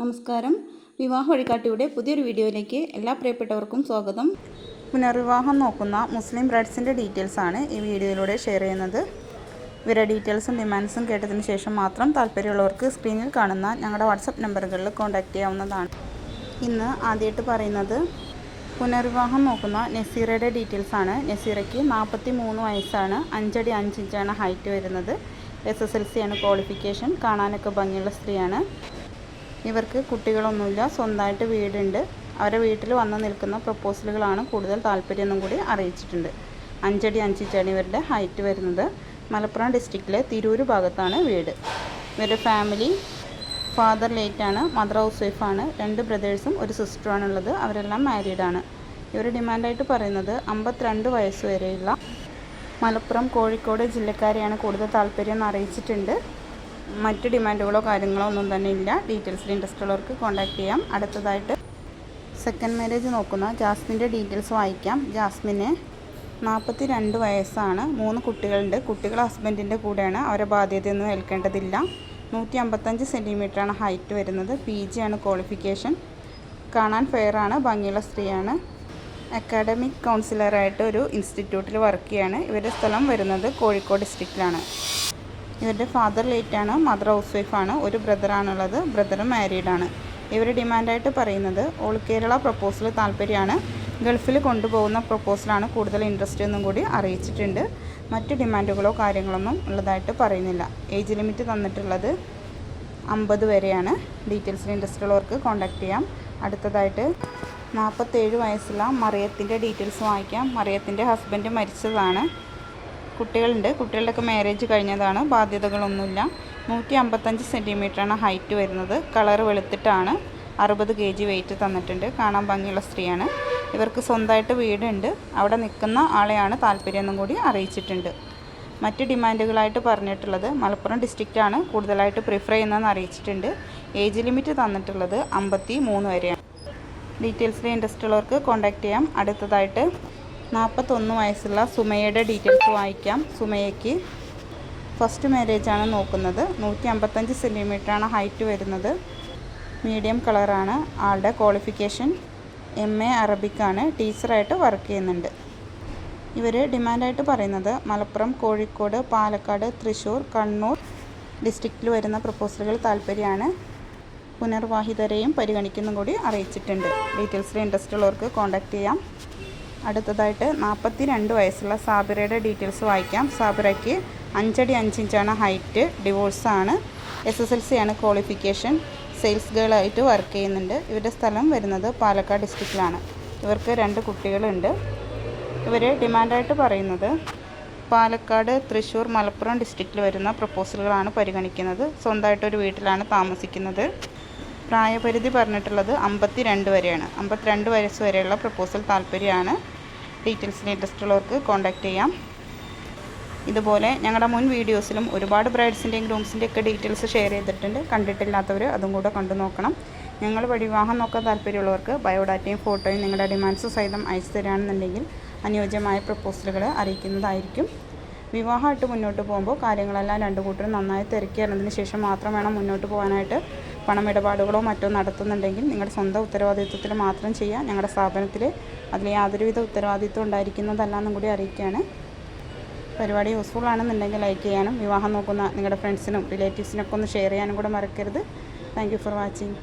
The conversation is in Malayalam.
നമസ്കാരം. വിവാഹ വഴികാട്ടിയുടെ പുതിയൊരു വീഡിയോയിലേക്ക് എല്ലാ പ്രിയപ്പെട്ടവർക്കും സ്വാഗതം. പുനർവിവാഹം നോക്കുന്ന മുസ്ലിം ബ്രൈഡ്സിന്റെ ആണ് ഈ വീഡിയോയിലൂടെ ഷെയർ ചെയ്യുന്നത്. ഇവരുടെ ഡീറ്റെയിൽസും ഡിമാൻഡ്സും കേട്ടതിന് ശേഷം മാത്രം താല്പര്യമുള്ളവർക്ക് സ്ക്രീനിൽ കാണുന്ന ഞങ്ങളുടെ വാട്സപ്പ് നമ്പറുകളിൽ കോൺടാക്റ്റ് ചെയ്യാവുന്നതാണ്. ഇന്ന് ആദ്യമായിട്ട് പറയുന്നത് പുനർവിവാഹം നോക്കുന്ന നസീറയുടെ ആണ്. നസീറയ്ക്ക് നാൽപ്പത്തി മൂന്ന് വയസ്സാണ്. അഞ്ചടി അഞ്ചിഞ്ചാണ് ഹൈറ്റ് വരുന്നത്. എസ് എസ് എൽ സി ആണ് ക്വാളിഫിക്കേഷൻ കാണാനൊക്കെ ഭംഗിയുള്ള സ്ത്രീയാണ്. ഇവർക്ക് കുട്ടികളൊന്നുമില്ല. സ്വന്തമായിട്ട് വീടുണ്ട്. അവരെ വീട്ടിൽ വന്ന് നിൽക്കുന്ന പ്രപ്പോസലുകളാണ് കൂടുതൽ താല്പര്യമെന്നും കൂടി അറിയിച്ചിട്ടുണ്ട്. അഞ്ചടി അഞ്ചിച്ചാണ് ഇവരുടെ ഹൈറ്റ് വരുന്നത് മലപ്പുറം ഡിസ്ട്രിക്റ്റിലെ തിരൂർ ഭാഗത്താണ് വീട്. ഇവരുടെ ഫാമിലി ഫാദർ ലേറ്റാണ് മദർ ഹൗസ് വൈഫാണ് രണ്ട് ബ്രദേഴ്സും ഒരു സിസ്റ്ററുമാണ് ഉള്ളത് അവരെല്ലാം മാരീഡാണ്. ഇവർ ഡിമാൻഡായിട്ട് പറയുന്നത് അമ്പത്തിരണ്ട് വയസ്സ് വരെയുള്ള മലപ്പുറം കോഴിക്കോട് ജില്ലക്കാരെയാണ് കൂടുതൽ താല്പര്യം എന്ന് അറിയിച്ചിട്ടുണ്ട്. മറ്റ് ഡിമാൻഡുകളോ കാര്യങ്ങളോ ഒന്നും തന്നെ ഇല്ല. ഡീറ്റെയിൽസിൽ ഇൻട്രസ്റ്റ് ഉള്ളവർക്ക് കോൺടാക്ട് ചെയ്യാം. അടുത്തതായിട്ട് സെക്കൻഡ് മാരേജ് നോക്കുന്ന ജാസ്മിന്റെ ഡീറ്റെയിൽസ് വായിക്കാം. ജാസ്മിന് നാൽപ്പത്തി രണ്ട് വയസ്സാണ്. മൂന്ന് കുട്ടികളുണ്ട്. കുട്ടികൾ ഹസ്ബൻഡിന്റെ കൂടെയാണ്. അവരെ ബാധ്യതയൊന്നും ഏൽക്കേണ്ടതില്ല. നൂറ്റി അമ്പത്തഞ്ച് സെന്റിമീറ്ററാണ് ഹൈറ്റ് വരുന്നത്. പി ആണ് ക്വാളിഫിക്കേഷൻ കാണാൻ ഫെയറാണ് ഭംഗിയുള്ള സ്ത്രീയാണ്. അക്കാഡമിക് കൗൺസിലറായിട്ട് ഒരു ഇൻസ്റ്റിറ്റ്യൂട്ടിൽ വർക്ക് ചെയ്യാണ്. ഇവരുടെ സ്ഥലം വരുന്നത് കോഴിക്കോട് ഡിസ്ട്രിക്റ്റിലാണ് ഇവരുടെ ഫാദർ ലേറ്റാണ് മദർ ഹൗസ് വൈഫാണ് ഒരു ബ്രദറാണുള്ളത് ബ്രദറും മാരീഡാണ് ഇവർ ഡിമാൻഡായിട്ട് പറയുന്നത് ഓൾ കേരള പ്രപ്പോസൽ താല്പര്യമാണ്. ഗൾഫിൽ കൊണ്ടുപോകുന്ന പ്രപ്പോസലാണ് കൂടുതൽ ഇൻട്രസ്റ്റ് എന്നും കൂടി അറിയിച്ചിട്ടുണ്ട്. മറ്റ് ഡിമാൻഡുകളോ കാര്യങ്ങളൊന്നും ഉള്ളതായിട്ട് പറയുന്നില്ല. ഏജ് ലിമിറ്റ് തന്നിട്ടുള്ളത് അമ്പത് വരെയാണ്. ഡീറ്റെയിൽസിൽ ഇൻട്രസ്റ്റ് ഉള്ളവർക്ക് കോൺടാക്ട് ചെയ്യാം. അടുത്തതായിട്ട് നാൽപ്പത്തേഴ് വയസ്സുള്ള മറിയത്തിന്റെ ഡീറ്റെയിൽസ് വാങ്ങിക്കാം മറിയത്തിന്റെ ഹസ്ബൻഡ് മരിച്ചതാണ്. കുട്ടികളുണ്ട്. കുട്ടികളുടെയൊക്കെ മാരേജ് കഴിഞ്ഞതാണ്. ബാധ്യതകളൊന്നുമില്ല. നൂറ്റി അമ്പത്തഞ്ച് സെന്റിമീറ്ററാണ് ഹൈറ്റ് വരുന്നത്. കളർ വെളുത്തിട്ടാണ്. അറുപത് കെ ജി വെയിറ്റ് തന്നിട്ടുണ്ട്. കാണാൻ ഭംഗിയുള്ള സ്ത്രീയാണ്. ഇവർക്ക് സ്വന്തമായിട്ട് വീടുണ്ട്. അവിടെ നിൽക്കുന്ന ആളെയാണ് താല്പര്യം എന്നും കൂടി അറിയിച്ചിട്ടുണ്ട്. മറ്റ് ഡിമാൻഡുകളായിട്ട് പറഞ്ഞിട്ടുള്ളത് മലപ്പുറം ഡിസ്ട്രിക്റ്റാണ് കൂടുതലായിട്ട് പ്രിഫർ ചെയ്യുന്നതെന്ന് അറിയിച്ചിട്ടുണ്ട്. ഏജ് ലിമിറ്റ് തന്നിട്ടുള്ളത് അമ്പത്തി മൂന്ന് വരെയാണ് ഡീറ്റെയിൽസിൽ ഇൻട്രസ്റ്റ് ഉള്ളവർക്ക് കോൺടാക്റ്റ് ചെയ്യാം. അടുത്തതായിട്ട് നാൽപ്പത്തൊന്ന് വയസ്സുള്ള സുമയുടെ ഡീറ്റെയിൽസ് വായിക്കാം. സുമയ്ക്ക് ഫസ്റ്റ് മാരേജാണ് നോക്കുന്നത്. നൂറ്റി അമ്പത്തഞ്ച് സെന്റിമീറ്ററാണ് ഹൈറ്റ് വരുന്നത്. മീഡിയം കളറാണ് ആളുടെ ക്വാളിഫിക്കേഷൻ എം എ അറബിക്കാണ് ടീച്ചറായിട്ട് വർക്ക് ചെയ്യുന്നുണ്ട്. ഇവർ ഡിമാൻഡായിട്ട് പറയുന്നത് മലപ്പുറം കോഴിക്കോട് പാലക്കാട് തൃശ്ശൂർ കണ്ണൂർ ഡിസ്ട്രിക്റ്റിൽ വരുന്ന പ്രപ്പോസലുകൾ താല്പര്യമാണ്. പുനർവാഹിതരെയും പരിഗണിക്കുന്നതും കൂടി അറിയിച്ചിട്ടുണ്ട്. ഡീറ്റെയിൽസിൽ ഇൻട്രസ്റ്റ് ഉള്ളവർക്ക് കോൺടാക്റ്റ് ചെയ്യാം. അടുത്തതായിട്ട് നാൽപ്പത്തി രണ്ട് വയസ്സുള്ള സാബിറയുടെ ഡീറ്റെയിൽസ് വായിക്കാം. സാബിറയ്ക്ക് അഞ്ചടി അഞ്ചിഞ്ചാണ് ഹൈറ്റ് ഡിവോഴ്സാണ് എസ് എസ് എൽ സി ആണ് ക്വാളിഫിക്കേഷൻ സെയിൽസ് ഗേളായിട്ട് വർക്ക് ചെയ്യുന്നുണ്ട്. ഇവരുടെ സ്ഥലം വരുന്നത് പാലക്കാട് ഡിസ്ട്രിക്റ്റിലാണ്. ഇവർക്ക് രണ്ട് കുട്ടികളുണ്ട്. ഇവർ ഡിമാൻഡായിട്ട് പറയുന്നത് പാലക്കാട് തൃശ്ശൂർ മലപ്പുറം ഡിസ്ട്രിക്റ്റിൽ വരുന്ന പ്രപ്പോസലുകളാണ് പരിഗണിക്കുന്നത്. സ്വന്തമായിട്ടൊരു വീട്ടിലാണ് താമസിക്കുന്നത്. പ്രായപരിധി പറഞ്ഞിട്ടുള്ളത് അമ്പത്തി രണ്ട് വരെയാണ്. അമ്പത്തിരണ്ട് വയസ്സ് വരെയുള്ള പ്രപ്പോസൽ താല്പര്യമാണ്. ഡീറ്റെയിൽസിന് ഇൻട്രസ്റ്റ് ഉള്ളവർക്ക് കോൺടാക്റ്റ് ചെയ്യാം. ഇതുപോലെ ഞങ്ങളുടെ മുൻ വീഡിയോസിലും ഒരുപാട് ബ്രൈഡ്സിന്റെയും ഗ്രൂംസിന്റെ ഒക്കെ ഡീറ്റെയിൽസ് ഷെയർ ചെയ്തിട്ടുണ്ട്. കണ്ടിട്ടില്ലാത്തവർ അതും കൂടെ കണ്ടു നോക്കണം. ഞങ്ങൾ വഴി വിവാഹം നോക്കാൻ താല്പര്യമുള്ളവർക്ക് ബയോഡാറ്റയും ഫോട്ടോയും നിങ്ങളുടെ ഡിമാൻഡ്സ് സഹിതം അയച്ചു തരാണെന്നുണ്ടെങ്കിൽ അനുയോജ്യമായ പ്രപ്പോസലുകൾ അറിയിക്കുന്നതായിരിക്കും. വിവാഹമായിട്ട് മുന്നോട്ട് പോകുമ്പോൾ കാര്യങ്ങളെല്ലാം രണ്ടു കൂട്ടരും നന്നായി തിരക്കി ശേഷം മാത്രം വേണം മുന്നോട്ട് പോകാനായിട്ട്. പണമിടപാടുകളോ മറ്റോ നടത്തുന്നുണ്ടെങ്കിൽ നിങ്ങളുടെ സ്വന്തം ഉത്തരവാദിത്വത്തിൽ മാത്രം ചെയ്യുക. ഞങ്ങളുടെ സ്ഥാപനത്തിൽ അതിൽ യാതൊരുവിധ ഉത്തരവാദിത്വം ഉണ്ടായിരിക്കുന്നതല്ല എന്നും കൂടി അറിയിക്കുകയാണ്. പരിപാടി യൂസ്ഫുൾ ആണെന്നുണ്ടെങ്കിൽ ലൈക്ക് ചെയ്യാനും വിവാഹം നോക്കുന്ന നിങ്ങളുടെ ഫ്രണ്ട്സിനും റിലേറ്റീവ്സിനൊക്കെ ഒന്ന് ഷെയർ ചെയ്യാനും കൂടെ മറക്കരുത്. Thank for watching